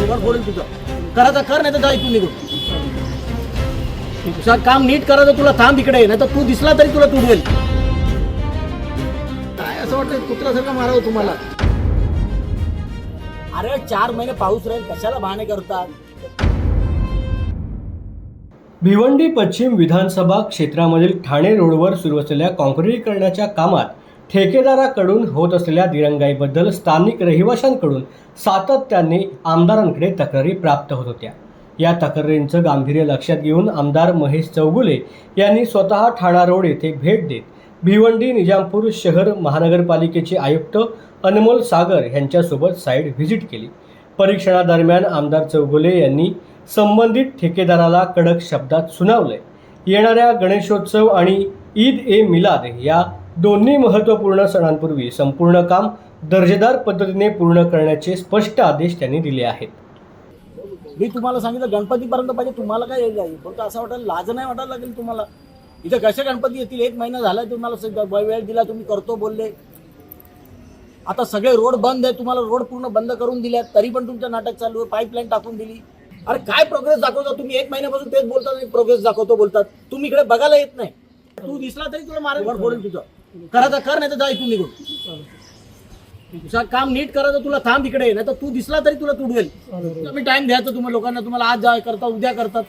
थोबड बोलेल तुझं. करायचं कर नाही तर जा इथून निघून. तुझा काम नीट करायचं तुला थांब इकडे. नाही तर तू दिसला तरी तुला तुडवेल. काय असं वाटतं कुत्र्यासारखं मारावं तुम्हाला. अरे चार महिने पाऊस राहील कशाला बहाणे करतात? भिवंडी पश्चिम विधानसभा क्षेत्रामधील ठाणे रोडवर सुरू असलेल्या काँक्रिटीकरणाच्या कामात ठेकेदाराकडून होत असलेल्या दिरंगाईबद्दल स्थानिक रहिवाशांकडून सातत्याने आमदारांकडे तक्रारी प्राप्त होत होत्या. या तक्रारींचं गांभीर्य लक्षात घेऊन आमदार महेश चौगुले यांनी स्वतः ठाणा रोड येथे भेट देत भिवंडी निजामपूर शहर महानगरपालिकेचे आयुक्त अनमोल सागर यांच्यासोबत साईट व्हिजिट केली. परीक्षणादरम्यान आमदार चौगुले यांनी संबंधित ठेकेदाराला कडक शब्दात सुनावले येणाऱ्या गणेशोत्सव आणि ईद ए मिलाद या दोन्ही महत्त्वपूर्ण सणांपूर्वी संपूर्ण काम दर्जेदार पद्धतीने पूर्ण करण्याचे स्पष्ट आदेश त्यांनी दिले आहेत. मी तुम्हाला सांगितलं गणपतीपर्यंत पाहिजे तुम्हाला काय येईल जाईल फक्त असं वाटेल लाज नाही वाटायला लागेल तुम्हाला. इथं कसे गणपती येतील? एक महिना झाला तुम्हाला वेळ दिला तुम्ही करतो बोलले. आता सगळे रोड बंद आहे. तुम्हाला रोड पूर्ण बंद करून दिल्यात. तरी पण तुमचं नाटक चालू आहे. पाईपलाईन टाकून दिली. अरे काय प्रोग्रेस दाखवता तुम्ही? एक महिन्यापासून तेच बोलतात प्रोग्रेस दाखवतो बोलतात. तुम्ही इकडे बघायला येत नाही. तू दिसला तरी तुला मारेल फोडेल तुझं. करायचं कर नाही तर जा इथून निघून. तुझं काम नीट करायचं तुला थांब इकडे नाही तर तू दिसला तरी तुला तुडवेल. तुम्ही टाइम द्यायचं तुम्हाला लोकांना तुम्हाला आज जा करता उद्या करतात.